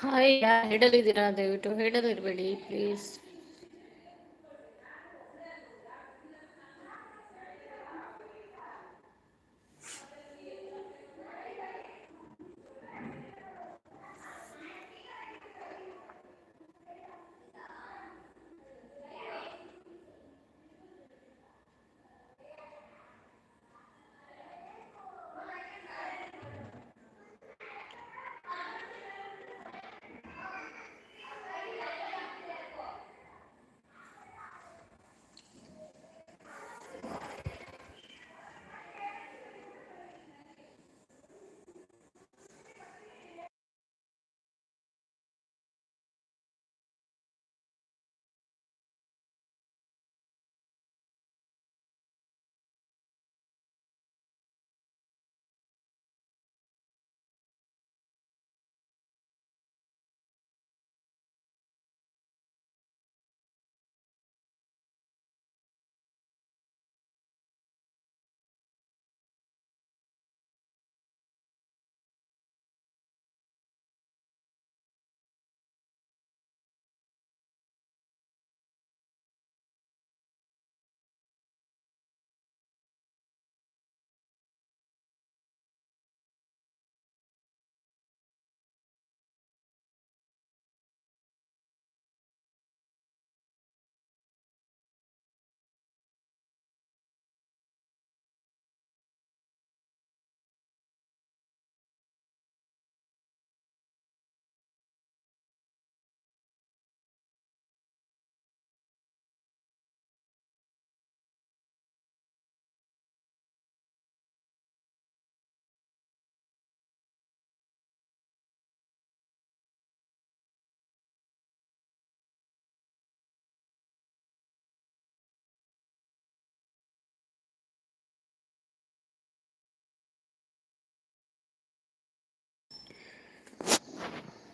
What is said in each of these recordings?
Hi ಹೇಳಲಿದ್ದೀರಾ ದಯವಿಟ್ಟು ಹೇಳಲಿರಬೇಡಿ please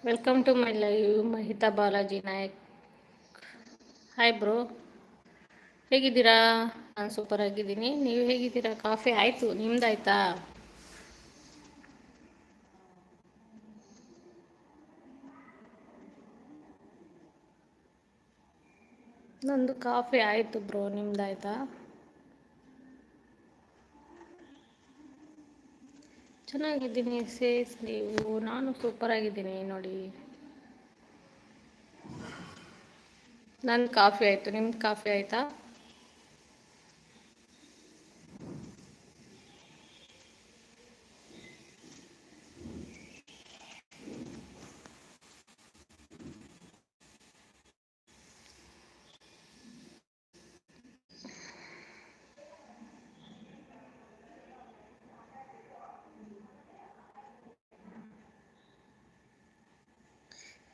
welcome to my live Mahita Balaji Nayak hi bro ಹೇಗಿದ್ದೀರಾ? ನಾನು ಸೂಪರ್ ಆಗಿದ್ದೀನಿ. ನೀವು ಹೇಗಿದ್ದೀರಾ? ಕಾಫಿ ಆಯಿತು. ನಿಮ್ದಾಯ್ತಾ? ನಂದು ಕಾಫಿ ಆಯಿತು ಬ್ರೋ ನಿಮ್ದಾಯ್ತಾ? ಚೆನ್ನಾಗಿದ್ದೀನಿ ಸೇಸ್ ನೀವು ನಾನು ಸೂಪರ್ ಆಗಿದ್ದೀನಿ ನೋಡಿ. ನನ್ನ ಕಾಫಿ ಆಯಿತು. ನಿಮ್ದು ಕಾಫಿ ಆಯಿತಾ?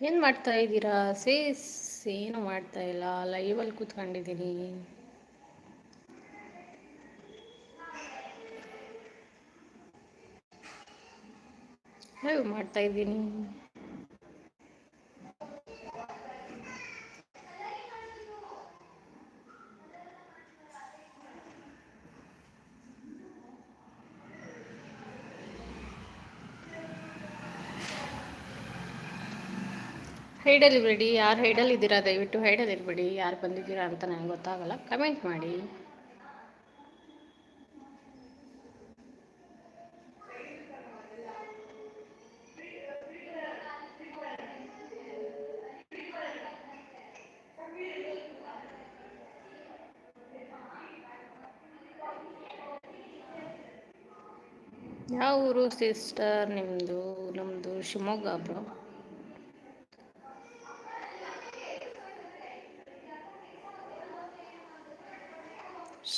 ಏನು ಮಾಡ್ತಾ ಇದ್ದೀರಾ? ಸೇಸ್ ಏನು ಮಾಡ್ತಾ ಇಲ್ಲ. ಲೈವಲ್ಲಿ ಕೂತ್ಕೊಂಡಿದ್ದೀನಿ. ಲೈವ್ ಮಾಡ್ತಾ ಇದ್ದೀನಿ. ಹೈಡಲ್ಲಿರಬೇಡಿ ಯಾರು ಹೈಡಲ್ಲಿದ್ದೀರಾ ದಯವಿಟ್ಟು ಬಿಡಿ ಯಾರು ಬಂದಿದ್ದೀರಾ ಅಂತ ನನಗೆ ಗೊತ್ತಾಗಲ್ಲ. ಕಮೆಂಟ್ ಮಾಡಿ. ಯಾವ ಊರು ಸಿಸ್ಟರ್ ನಿಮ್ಮದು ನಮ್ಮದು ಶಿವಮೊಗ್ಗ ಬ್ರೋ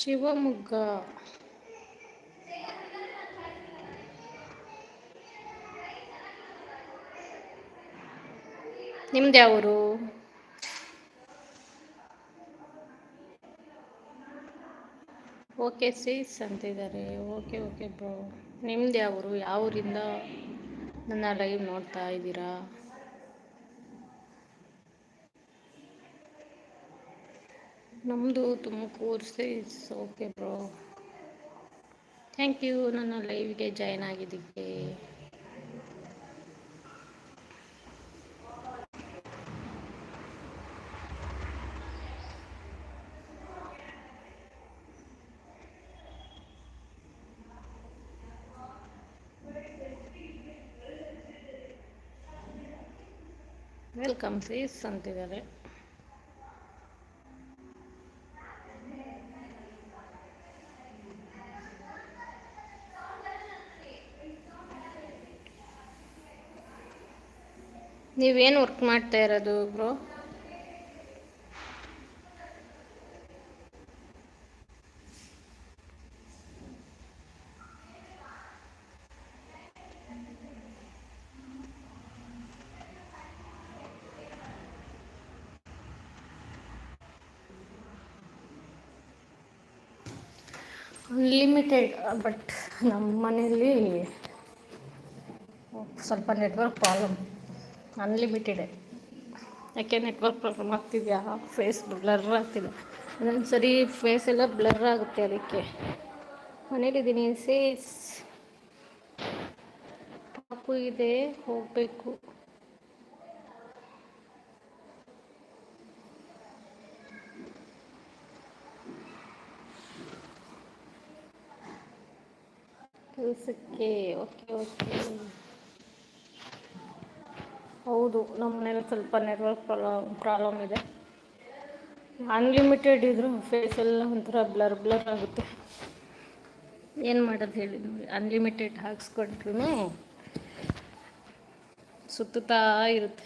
ಶಿವಮೊಗ್ಗ. ನಿಮ್ದು ಯಾವರು? ಓಕೆ ಸೀಸ್ ಅಂತಿದ್ದಾರೆ. Okay okay bro. ನಿಮ್ದು ಯಾವರು? ಊರು ಯಾವ ನನ್ನ ಲೈವ್ ನೋಡ್ತಾ ಇದ್ದೀರಾ? ನಮ್ಮದು Tumakuru sis okay bro thank you ನನ್ನ ಲೈವ್ಗೆ ಜಾಯ್ನ್ ಆಗಿದ್ದಕ್ಕೆ. ವೆಲ್ಕಮ್ ಸೇಸ್ ಅಂತಿದ್ದಾರೆ. ನೀವೇನು ವರ್ಕ್ ಮಾಡ್ತಾ ಇರೋದು ಬ್ರೋ ಅನ್ಲಿಮಿಟೆಡ್ ಬಟ್ ನಮ್ಮ ಮನೆಯಲ್ಲಿ ಸ್ವಲ್ಪ ನೆಟ್ವರ್ಕ್ ಪ್ರಾಬ್ಲಮ್ ಅನ್ಲಿಮಿಟೆಡೆ ಯಾಕೆ ನೆಟ್ವರ್ಕ್ ಪ್ರಾಬ್ಲಮ್ ಆಗ್ತಿದೆಯಾ? ಫೇಸ್ ಬ್ಲರ್ ಆಗ್ತಿದೆ. ಅದೊಂದು ಸರಿ ಫೇಸ್ ಎಲ್ಲ ಬ್ಲರ್ ಆಗುತ್ತೆ ಅದಕ್ಕೆ. ಮನೇಲಿದ್ದೀನಿ ಸೇಸ್ ಪಾಪು ಇದೆ, ಹೋಗಬೇಕು. ಕೆಲಸಕ್ಕೆ ಓಕೆ ಓಕೆ ಹೌದು ನಮ್ಮ ಮನೇಲಿ ಸ್ವಲ್ಪ ನೆಟ್ವರ್ಕ್ ಪ್ರಾಬ್ಲಮ್ ಪ್ರಾಬ್ಲಮ್ ಇದೆ. ಅನ್ಲಿಮಿಟೆಡ್ ಇದ್ದರೂ ಫೇಸ್ ಎಲ್ಲ ಒಂಥರ ಬ್ಲರ್ ಬ್ಲರ್ ಆಗುತ್ತೆ. ಏನು ಮಾಡೋದು ಹೇಳಿ ನೋಡಿ ಅನ್ಲಿಮಿಟೆಡ್ ಹಾಕ್ಸ್ಕೊಂಡ್ರೂ ಸುತ್ತುತ್ತಾ ಇರುತ್ತೆ.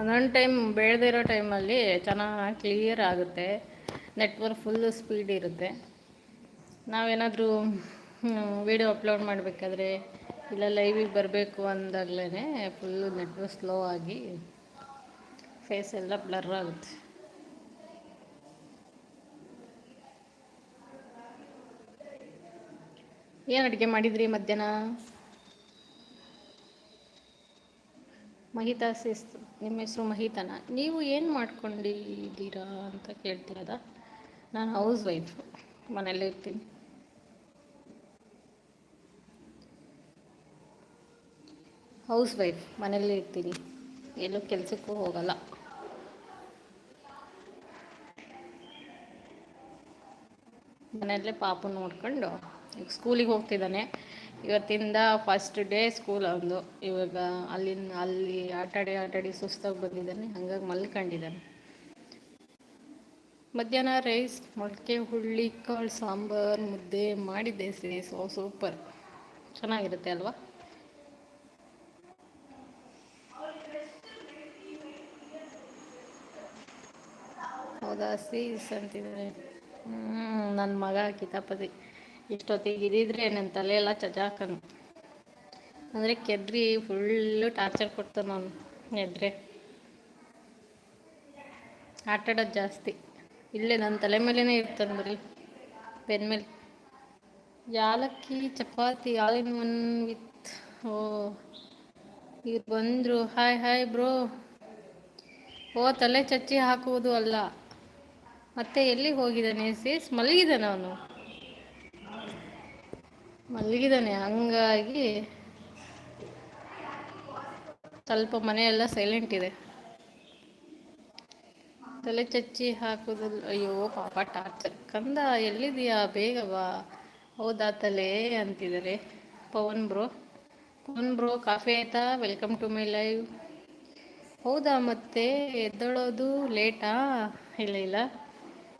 ಒಂದೊಂದು ಟೈಮ್ ಬೆಳೆದಿರೋ ಟೈಮಲ್ಲಿ ಚೆನ್ನಾಗಿ ಕ್ಲಿಯರ್ ಆಗುತ್ತೆ. ನೆಟ್ವರ್ಕ್ ಫುಲ್ಲು ಸ್ಪೀಡ್ ಇರುತ್ತೆ. ನಾವೇನಾದರೂ ವಿಡಿಯೋ ಅಪ್ಲೋಡ್ ಮಾಡಬೇಕಾದ್ರೆ ಇಲ್ಲ ಲೈವಿಗೆ ಬರಬೇಕು ಅಂದಾಗಲೇ ಫುಲ್ಲು ನೆಟ್ವರ್ಕ್ ಸ್ಲೋ ಆಗಿ ಫೇಸ್ ಎಲ್ಲ ಬ್ಲರ್ ಆಗುತ್ತೆ. ಏನು ಅಡುಗೆ ಮಾಡಿದ್ರಿ ಮಧ್ಯಾಹ್ನ? ಮಹಿತಾ ಸಿಸ್ ನಿಮ್ಮ ಹೆಸರು ಮಹಿತನ? ನೀವು ಏನು ಮಾಡ್ಕೊಂಡಿದ್ದೀರಾ ಅಂತ ಕೇಳ್ತಿರೋದ? ನಾನು ಹೌಸ್ ವೈಫ್, ಮನೆಯಲ್ಲೇ ಇರ್ತೀನಿ. ಹೌಸ್ ವೈಫ್, ಮನೆಯಲ್ಲೇ ಇರ್ತೀನಿ. ಎಲ್ಲೂ ಕೆಲಸಕ್ಕೂ ಹೋಗಲ್ಲ. ಮನೆಯಲ್ಲೇ ಪಾಪು ನೋಡ್ಕೊಂಡು ಈಗ ಸ್ಕೂಲಿಗೆ ಹೋಗ್ತಿದ್ದಾನೆ. ಇವತ್ತಿಂದ ಫಸ್ಟ್ ಡೇ ಸ್ಕೂಲ್ ಅವನು ಇವಾಗ ಅಲ್ಲಿಂದ ಅಲ್ಲಿ ಆಟಾಡಿ ಆಟಾಡಿ ಸುಸ್ತಾಗಿ ಬಂದಿದ್ದಾನೆ. ಹಂಗಾಗಿ ಮಲ್ಕೊಂಡಿದ್ದಾನೆ. ಮಧ್ಯಾಹ್ನ ರೈಸ್ ಮೊಳಕೆ ಹುಳ್ಳಿ ಕಾಳು, ಸಾಂಬಾರು, ಮುದ್ದೆ ಮಾಡಿದ್ದೆ ಸೊ ಸೂಪರ್ ಚೆನ್ನಾಗಿರುತ್ತೆ ಅಲ್ವಾ? ಹೌದಾ? ಸೀಸ್ ಅಂತಿದ್ದಾರೆ ಹ್ಞೂ ನನ್ನ ಮಗ ಕಿತಾಪತಿ. ಇಷ್ಟೊತ್ತಿಗೆ ಇದಿದ್ರೆ ನನ್ನ ತಲೆ ಎಲ್ಲ ಚಜಾಕನು ಅಂದರೆ ಕೆದ್ರಿ ಫುಲ್ಲು ಟಾರ್ಚರ್ ಕೊಡ್ತಾನೆ ನಾನು ಎದ್ರೆ. ಆಟಾಡೋದು ಜಾಸ್ತಿ. ಇಲ್ಲೇ ನನ್ನ ತಲೆ ಮೇಲೇ ಇರ್ತಾನೆ ಬರೀ. ಪೆನ್ ಮೇಲೆ. ಯಾಲಕ್ಕಿ, ಚಪಾತಿ ಆಲ್ ಇನ್ ಒನ್ ವಿತ್ ಓ, ಇವ್ರು ಬಂದರು ಹಾಯ್ ಹಾಯ್ ಬ್ರೋ ಓ, ತಲೆ ಚಚ್ಚಿ ಹಾಕುವುದು ಅಲ್ಲ. ಮತ್ತೆ ಎಲ್ಲಿ ಹೋಗಿದ್ದಾನೆ? ಸೇಸ್ ಮಲಗಿದ್ದಾನೆ ಅವನು ಮಲಗಿದ್ದಾನೆ, ಹಂಗಾಗಿ ಸ್ವಲ್ಪ ಮನೆಯೆಲ್ಲ ಸೈಲೆಂಟ್ ಇದೆ. ತಲೆ ಚಚ್ಚಿ ಹಾಕೋದಿಲ್ಲ ಅಯ್ಯೋ ಪಾಪ ಟಾರ್ಚರ್ ಕಂದ ಎಲ್ಲಿದೆಯಾ ಬೇಗ ಬಾ. ಹೌದಾ ತಲೆ ಅಂತಿದ್ದಾರೆ. Pavan bro Pavan bro coffee ಆಯ್ತಾ? ವೆಲ್ಕಮ್ ಟು ಮೈ ಲೈವ್ ಹೌದಾ ಮತ್ತೆ? ಎದ್ದೊಳೋದು ಲೇಟಾ ಇಲ್ಲ ಇಲ್ಲ.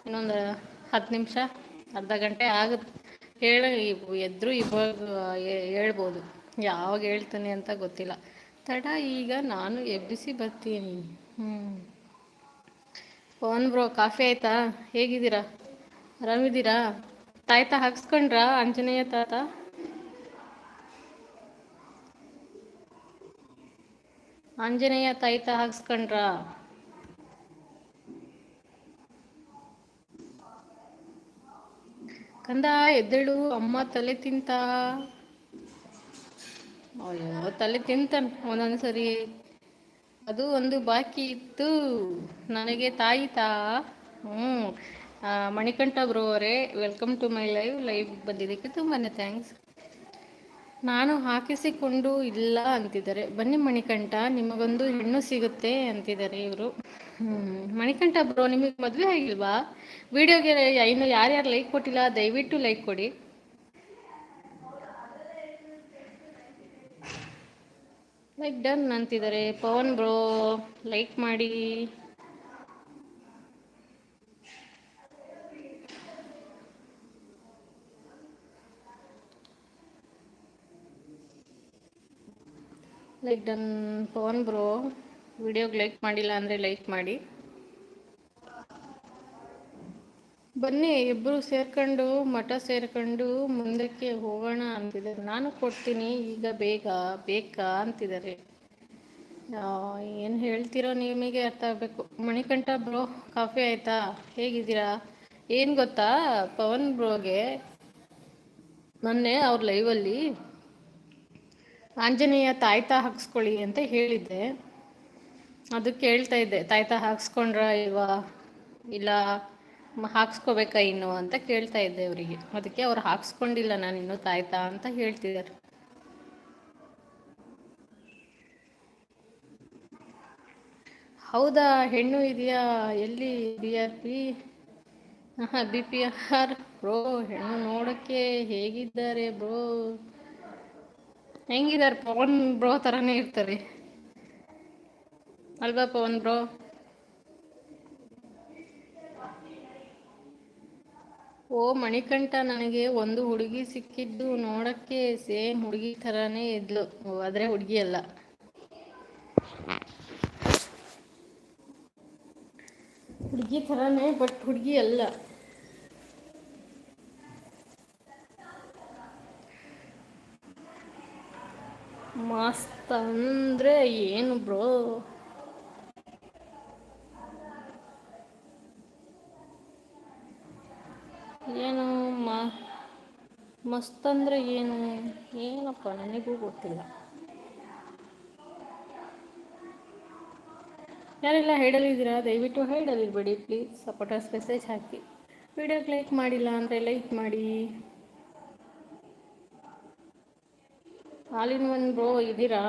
ಇನ್ನೊಂದು ಹತ್ತು ನಿಮಿಷ, ಅರ್ಧ ಗಂಟೆ ಆಗುತ್ತೆ. ಹೇಳ ಎದ್ರು ಇವಾಗ ಹೇಳ್ಬೋದು. ಯಾವಾಗ ಹೇಳ್ತಾನೆ ಅಂತ ಗೊತ್ತಿಲ್ಲ. ತಡ, ಈಗ ನಾನು ಎಬ್ಬಿಸಿ ಬರ್ತೀನಿ. ಹ್ಞೂ ಪವನ್ ಬ್ರೋ, ಕಾಫಿ ಆಯ್ತಾ? ಹೇಗಿದ್ದೀರಾ? ಆರಾಮಿದ್ದೀರಾ? ತಾಯ್ತ ಹಾಕ್ಸ್ಕೊಂಡ್ರಾ, ಆಂಜನೇಯ ತಾತ? ಆಂಜನೇಯ ತಾಯ್ತ ಹಾಕ್ಸ್ಕೊಂಡ್ರಾ? ಕಂದ ಎದ್ದೇಳು, ಅಮ್ಮ ತಲೆ ತಿಂತ. ಅಯ್ಯೋ, ತಲೆ ತಿಂತಾನೆ ಒಂದೊಂದು ಸರಿ. ಅದು ಒಂದು ಬಾಕಿ ಇತ್ತು. ನನಗೆ ತಾಯಿ ತಾ. ಹ್ಞೂ ಮಣಿಕಂಠ ಬ್ರೋ ಅವರೇ welcome to my live live ಬಂದಿದ್ದಕ್ಕೆ ತುಂಬಾನೇ ಥ್ಯಾಂಕ್ಸ್ ನಾನು ಹಾಕಿಸಿಕೊಂಡು ಇಲ್ಲ ಅಂತಿದ್ದಾರೆ. ಬನ್ನಿ ಮಣಿಕಂಠ, ನಿಮಗೊಂದು ಹೆಣ್ಣು ಸಿಗುತ್ತೆ ಅಂತಿದ್ದಾರೆ ಇವರು. ಮಣಿಕಂಠ ಬ್ರೋ, ನಿಮಗೆ ಮದುವೆ ಆಗಿಲ್ವಾ? ವಿಡಿಯೋಗೆ ಇನ್ನು ಯಾರ್ಯಾರು ಲೈಕ್ ಕೊಟ್ಟಿಲ್ಲ, ದಯವಿಟ್ಟು ಲೈಕ್ ಕೊಡಿ. ಲೈಕ್ ಡನ್ ಅಂತಿದ್ದಾರೆ. ಪವನ್ ಬ್ರೋ ಲೈಕ್ ಮಾಡಿ. ಲೈಕ್ ಡನ್ ಪವನ್ ಬ್ರೋ ವಿಡಿಯೋಗೆ ಲೈಕ್ ಮಾಡಿಲ್ಲ ಅಂದರೆ ಲೈಕ್ ಮಾಡಿ. ಬನ್ನಿ ಇಬ್ಬರು ಸೇರ್ಕೊಂಡು, ಮಠ ಸೇರ್ಕೊಂಡು ಮುಂದಕ್ಕೆ ಹೋಗೋಣ ಅಂತಿದ್ದಾರೆ. ನಾನು ಕೊಡ್ತೀನಿ, ಈಗ ಬೇಗ, ಬೇಕಾ ಅಂತಿದ್ದಾರೆ. ಏನು ಹೇಳ್ತಿರೋ ನಿಮಗೆ ಅರ್ಥ ಆಗಬೇಕು. ಮಣಿಕಂಠ ಬ್ರೋ ಕಾಫಿ ಆಯಿತಾ? ಹೇಗಿದ್ದೀರಾ? ಏನು ಗೊತ್ತಾ? ಪವನ್ ಬ್ರೋಗೆ ಮೊನ್ನೆ ಅವ್ರ ಲೈವಲ್ಲಿ ಆಂಜನೇಯ ತಾಯ್ತಾ ಹಾಕ್ಸ್ಕೊಳ್ಳಿ ಅಂತ ಹೇಳಿದ್ದೆ. ಅದು ಕೇಳ್ತಾ ಇದ್ದೆ, ತಾಯ್ತಾ ಹಾಕ್ಸ್ಕೊಂಡ್ರ ಇಲ್ವಾ ಇಲ್ಲ ಹಾಕ್ಸ್ಕೋಬೇಕಾ ಇನ್ನು ಅಂತ ಕೇಳ್ತಾ ಇದ್ದೆ ಅವರಿಗೆ. ಅದಕ್ಕೆ ಅವ್ರು ಹಾಕ್ಸ್ಕೊಂಡಿಲ್ಲ ನಾನು ಇನ್ನೂ ತಾಯ್ತಾ ಅಂತ ಹೇಳ್ತಿದ್ದಾರೆ. ಹೌದಾ, ಹೆಣ್ಣು ಇದೆಯಾ, ಎಲ್ಲಿ B? R P B P R? Bro, ಹೆಣ್ಣು ನೋಡೋಕ್ಕೆ ಹೇಗಿದ್ದಾರೆ ಬ್ರೋ? ಹೆಂಗಿದ್ದಾರೆ ಪವನ್ ಬ್ರೋ ಥರನೇ ಇರ್ತಾರೆ. ಅಲ್ವಾ ಪವನ್ ಬ್ರೋ ಓ ಮಣಿಕಂಠ ನನಗೆ ಒಂದು ಹುಡುಗಿ ಸಿಕ್ಕಿದ್ದು ನೋಡಕ್ಕೆ ಸೇಮ್ ಹುಡುಗಿ ತರಾನೇ ಇದ್ಲು. ಆದ್ರೆ ಹುಡುಗಿ ಅಲ್ಲ. ಹುಡುಗಿ ತರಾನೇ ಬಟ್ ಹುಡುಗಿ ಅಲ್ಲ. ಮಸ್ತ್ ಅಂದ್ರೆ ಏನು ಬ್ರೋ? ಏನು ಮಸ್ತ್ ಅಂದ್ರೆ ಏನು? ಏನಪ್ಪ ನನಗೂ ಗೊತ್ತಿಲ್ಲ. ಯಾರೆಲ್ಲ ಹೇಳಲಿದ್ದೀರಾ ದಯವಿಟ್ಟು ಹೇಳಲಿರ್ಬೇಡಿ ಪ್ಲೀಸ್. ಸಪೋರ್ಟರ್ಸ್ ಮೆಸೇಜ್ ಹಾಕಿ. ವಿಡಿಯೋ ಲೈಕ್ ಮಾಡಿಲ್ಲ ಅಂದರೆ ಲೈಕ್ ಮಾಡಿ. ಹಾಲಿನ ಒಂದು ಬ್ರೋ ಇದ್ದೀರಾ?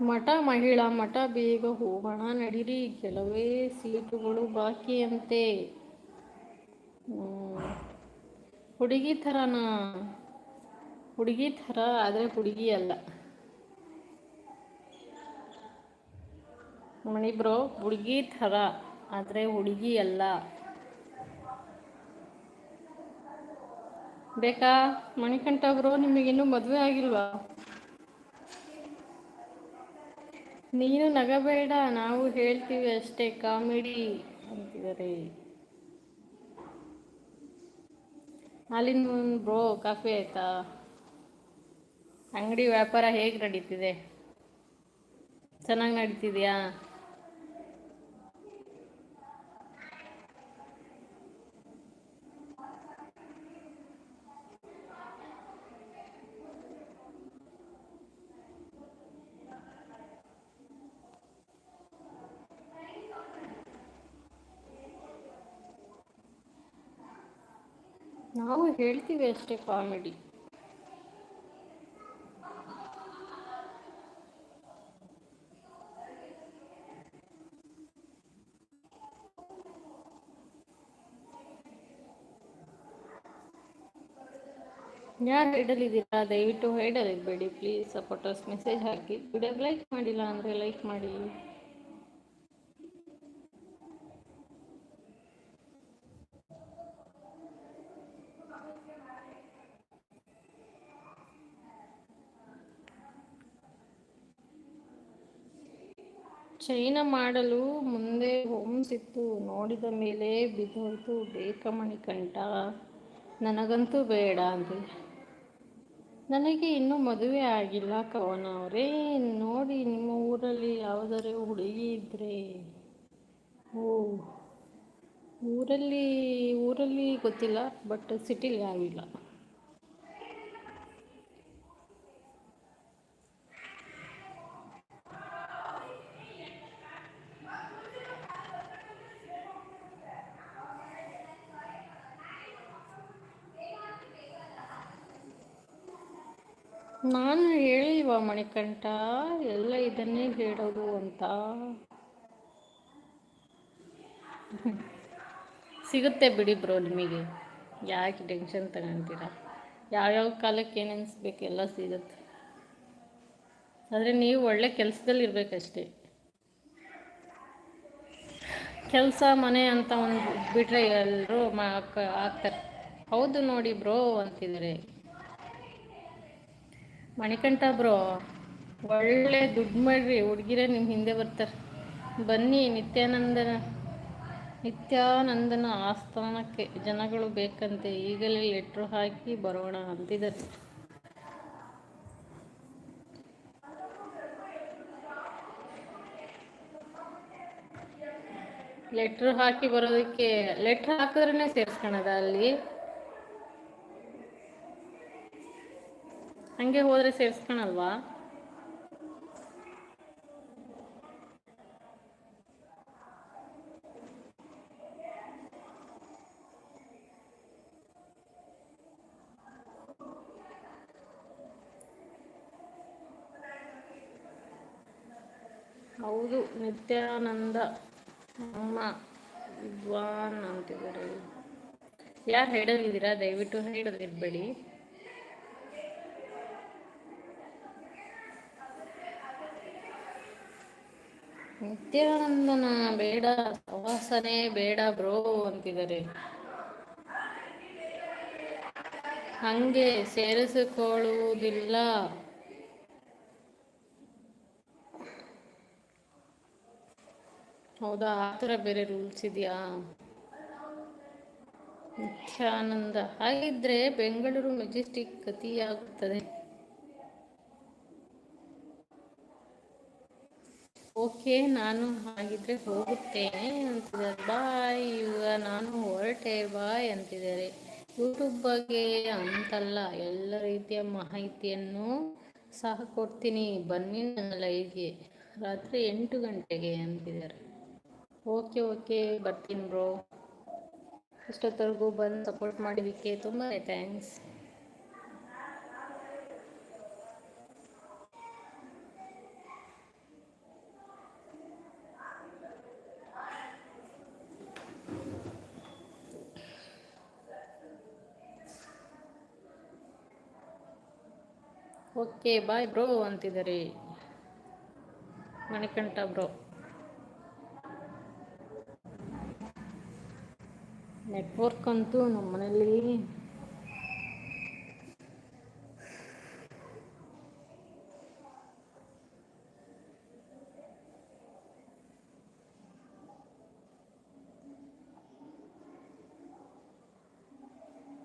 ಮಠ ಮಹಿಳಾ, ಮಠ ಬೇಗ ಹೋಗೋಣ ನಡೀರಿ. ಕೆಲವೇ ಸೀಟುಗಳು ಬಾಕಿಯಂತೆ. ಹುಡುಗಿ ಥರನ? ಹುಡುಗಿ ಥರ ಆದರೆ ಹುಡುಗಿ ಅಲ್ಲ. ಮಣಿ ಬ್ರೋ, ಹುಡುಗಿ ಥರ. ಆದರೆ ಹುಡುಗಿ ಅಲ್ಲ. ಬೇಕಾ? ಮಣಿಕಂಠ ಬ್ರೋ ನಿಮಗಿನ್ನೂ ಮದುವೆ ಆಗಿಲ್ವಾ? ನೀನು ನಗಬೇಡ, ನಾವು ಹೇಳ್ತೀವಿ ಅಷ್ಟೇ, ಕಾಮಿಡಿ ಅಂತಿದ್ದಾರೆ. ಅಲ್ಲಿಂದ ಬ್ರೋ, ಕಾಫಿ ಆಯ್ತಾ? ಅಂಗಡಿ ವ್ಯಾಪಾರ ಹೇಗೆ ನಡೀತಿದೆ? ಚೆನ್ನಾಗಿ ನಡೀತಿದ್ಯಾ ನಾವು ಹೇಳ್ತೀವಿ ಅಷ್ಟೇ ಕಾಮಿಡಿ ಯಾರು ಹೇಳಲಿದ್ದೀರಾ? ದಯವಿಟ್ಟು ಹೇಳಲಿಬೇಡಿ ಪ್ಲೀಸ್ ಸಪೋರ್ಟರ್ಸ್ ಮೆಸೇಜ್ ಹಾಕಿ. ವಿಡಿಯೋಗೆ ಲೈಕ್ ಮಾಡಿಲ್ಲ ಅಂದರೆ ಲೈಕ್ ಮಾಡಿ. ಚೈನ ಮಾಡಲು ಮುಂದೆ ಹೋಮ್ಸ್ ಇತ್ತು. ನೋಡಿದ ಮೇಲೆ ಬಿದ್ದೋಯ್ತು. ಬೇಕ ಮಣಿಕಂಠ ನನಗಂತೂ ಬೇಡ ಅಂದೆ. ನನಗೆ ಇನ್ನೂ ಮದುವೆ ಆಗಿಲ್ಲ ಕವನ ಅವರೇ. ನೋಡಿ ನಿಮ್ಮ ಊರಲ್ಲಿ ಯಾವುದಾದ್ರೆ ಹುಡುಗಿ ಇದ್ದರೆ ಓ, ಊರಲ್ಲಿ ಊರಲ್ಲಿ ಗೊತ್ತಿಲ್ಲ, ಬಟ್ ಸಿಟಿಲಿ ಆಗಿಲ್ಲ. ನಾನು ಹೇಳಿಲ್ವಾ ಮಣಿಕಂಠ, ಎಲ್ಲ ಇದನ್ನೇ ಹೇಳೋದು ಅಂತ. ಸಿಗುತ್ತೆ ಬಿಡಿ ಬ್ರೋ ನಿಮಗೆ. ಯಾಕೆ ಟೆನ್ಷನ್ ತಗೊಂತೀರ? ಯಾವ್ಯಾವ ಕಾಲಕ್ಕೆ ಏನು ಅನಿಸ್ಬೇಕು ಎಲ್ಲ ಸಿಗುತ್ತೆ. ಆದರೆ ನೀವು ಒಳ್ಳೆ ಕೆಲಸದಲ್ಲಿ ಇರಬೇಕಷ್ಟೇ ಕೆಲಸ, ಮನೆ ಅಂತ ಒಂದು ಬಿಟ್ಟರೆ ಎಲ್ಲರೂ ಆಗ್ತಾರೆ. ಹೌದು ನೋಡಿ ಬ್ರೋ ಅಂತಿದ್ದಾರೆ. ಮಣಿಕಂಠ ಬ್ರೋ, ಒಳ್ಳೆ ದುಡ್ಡು ಮಾಡ್ರಿ, ಹುಡುಗಿರೇ ನಿಮ್ಮ ಹಿಂದೆ ಬರ್ತಾರೆ. ಬನ್ನಿ, ನಿತ್ಯಾನಂದನ ನಿತ್ಯಾನಂದನ ಆಸ್ಥಾನಕ್ಕೆ ಜನಗಳು ಬೇಕಂತೆ, ಈಗಲೇ ಲೆಟ್ರ್ ಹಾಕಿ ಬರೋಣ ಅಂತಿದ್ದಾರೆ. ಲೆಟ್ರ್ ಹಾಕಿ ಬರೋದಕ್ಕೆ ಲೆಟ್ರ್ ಹಾಕಿದ್ರೇ ಸೇರಿಸ್ಕೊಳದ ಅಲ್ಲಿ? ಹಂಗೆ ಹೋದ್ರೆ ಸೇರಿಸ್ಕೊಳಲ್ವಾ? ಹೌದು ನಿತ್ಯಾನಂದ ಅಮ್ಮ ವಿದ್ವಾನ್ ಅಂತಿದ್ದಾರೆ. ಯಾರು ಹೇಳೋದಿದ್ದೀರಾ? ದಯವಿಟ್ಟು ಹೇಳೋದಿರ್ಬೇಡಿ. ನಿತ್ಯಾನಂದನ ಬೇಡ ಸವಾಸನೆ ಬೇಡ ಬ್ರೋ ಅಂತಿದ್ದಾರೆ. ಹಂಗೆ ಸೇರಿಸಿಕೊಳ್ಳುವುದಿಲ್ಲ. ಹೌದಾ? ಆ ಥರ ಬೇರೆ ರೂಲ್ಸ್ ಇದೆಯಾ? ನಿತ್ಯಾನಂದ, ಹಾಗಿದ್ರೆ ಬೆಂಗಳೂರು ಮೆಜೆಸ್ಟಿಕ್ ಗತಿಯಾಗುತ್ತದೆ. ಓಕೆ, ನಾನು ಹಾಗಿದ್ರೆ ಹೋಗುತ್ತೇನೆ ಅಂತಿದ್ದಾರೆ. ಬಾಯ್ ಇವಾಗ ನಾನು ಹೊರಟೆ, ಬಾಯ್ ಅಂತಿದ್ದಾರೆ. ಯೂಟ್ಯೂಬ್ ಬಗ್ಗೆ ಅಂತಲ್ಲ, ಎಲ್ಲ ರೀತಿಯ ಮಾಹಿತಿಯನ್ನು ಸಹ ಕೊಡ್ತೀನಿ. ಬನ್ನಿ ನನ್ನ ಲೈವ್ಗೆ ರಾತ್ರಿ ಎಂಟು ಗಂಟೆಗೆ ಅಂತಿದ್ದಾರೆ. ಓಕೆ ಓಕೆ, ಬರ್ತೀನಿ ಬ್ರೋ ಇಷ್ಟೊತ್ತವರೆಗೂ ಬಂದು ಸಪೋರ್ಟ್ ಮಾಡಿದ್ದಕ್ಕೆ ತುಂಬಾ ಥ್ಯಾಂಕ್ಸ್ ಓಕೆ ಬಾಯ್ ಬ್ರೋ ಅಂತಿದ್ದಾರೆ. ಮಣಿಕಂಠ ಬ್ರೋ. ನೆಟ್ವರ್ಕ್ ಅಂತೂ ನಮ್ಮ ಮನೆಯಲ್ಲಿ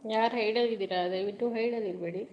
ಯಾರು ಹೈಡಲ್ಲಿದ್ದೀರಾ ದಯವಿಟ್ಟು ಹೇಳೋದಿರ್ಬೇಡಿ.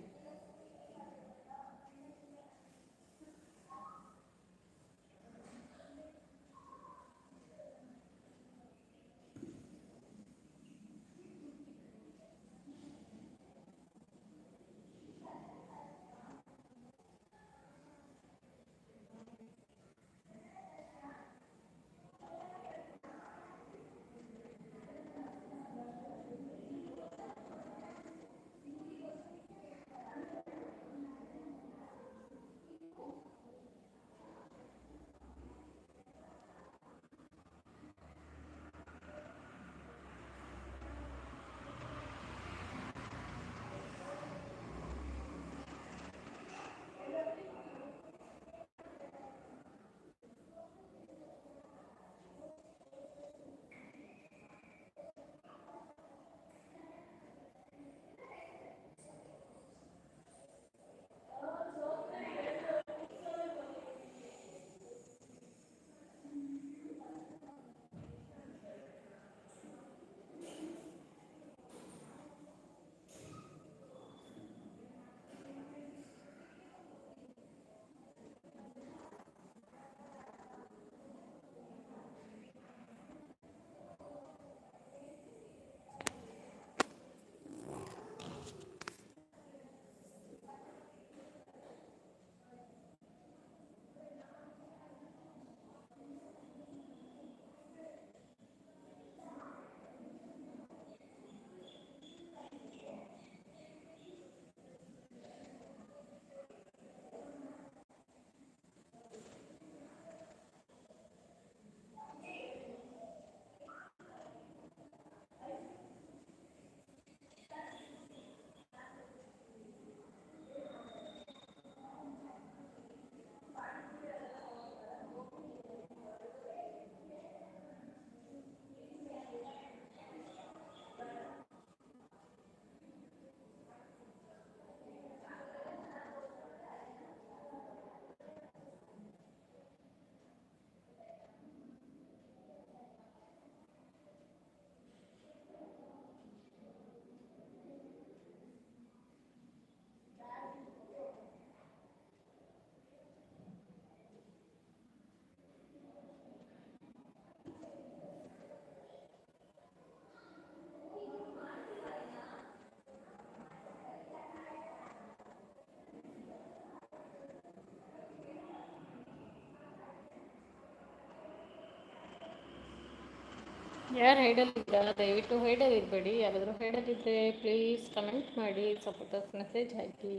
ಯಾರು ಹೈಡಲ್ಲಿದ್ದೀರಾ ದಯವಿಟ್ಟು ಹೈಡಲ್ಲಿರಬೇಡಿ ಯಾರಾದರೂ ಹೈಡಲ್ಲಿದ್ದರೆ ಪ್ಲೀಸ್ ಕಮೆಂಟ್ ಮಾಡಿ ಸಪೋರ್ಟರ್ಸ್ ಮೆಸೇಜ್ ಹಾಕಿ.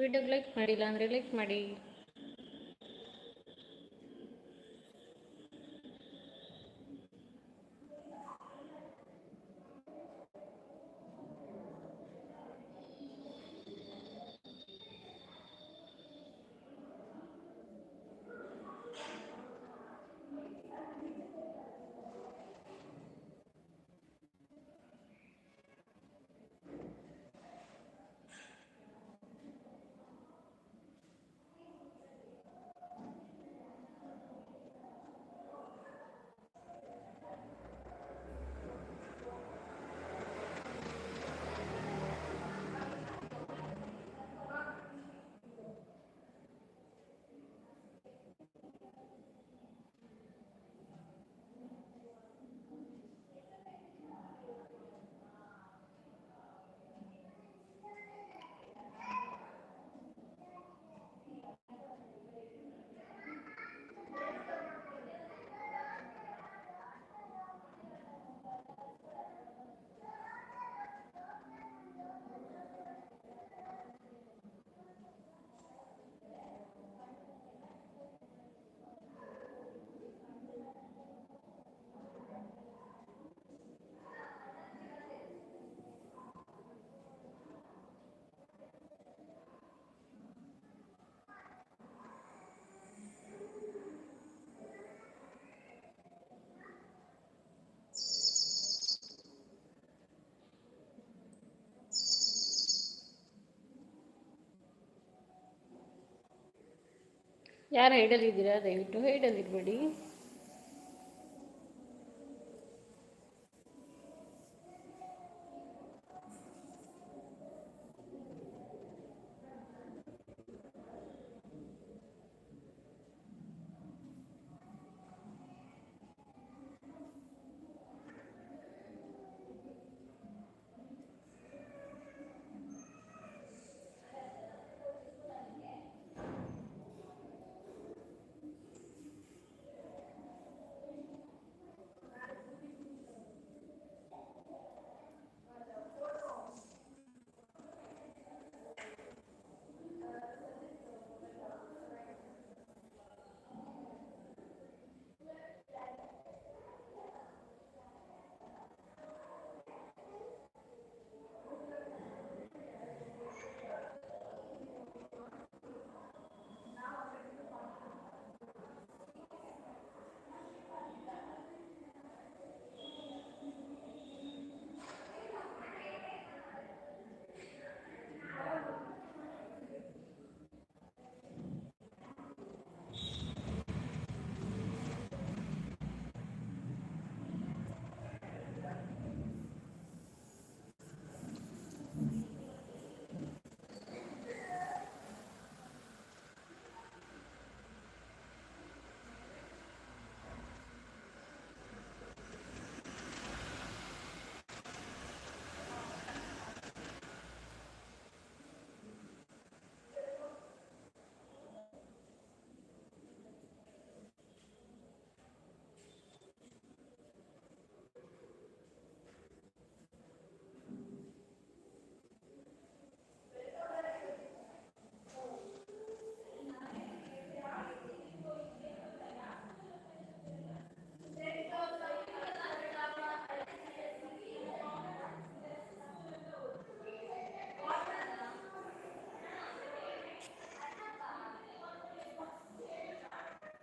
ವಿಡಿಯೋಗೆ ಲೈಕ್ ಮಾಡಿಲ್ಲ ಅಂದರೆ ಲೈಕ್ ಮಾಡಿ. ಯಾರು ಹೈಡಲ್ಲಿದ್ದೀರಾ ದಯವಿಟ್ಟು ಹೈಡಲ್ಲಿರಬೇಡಿ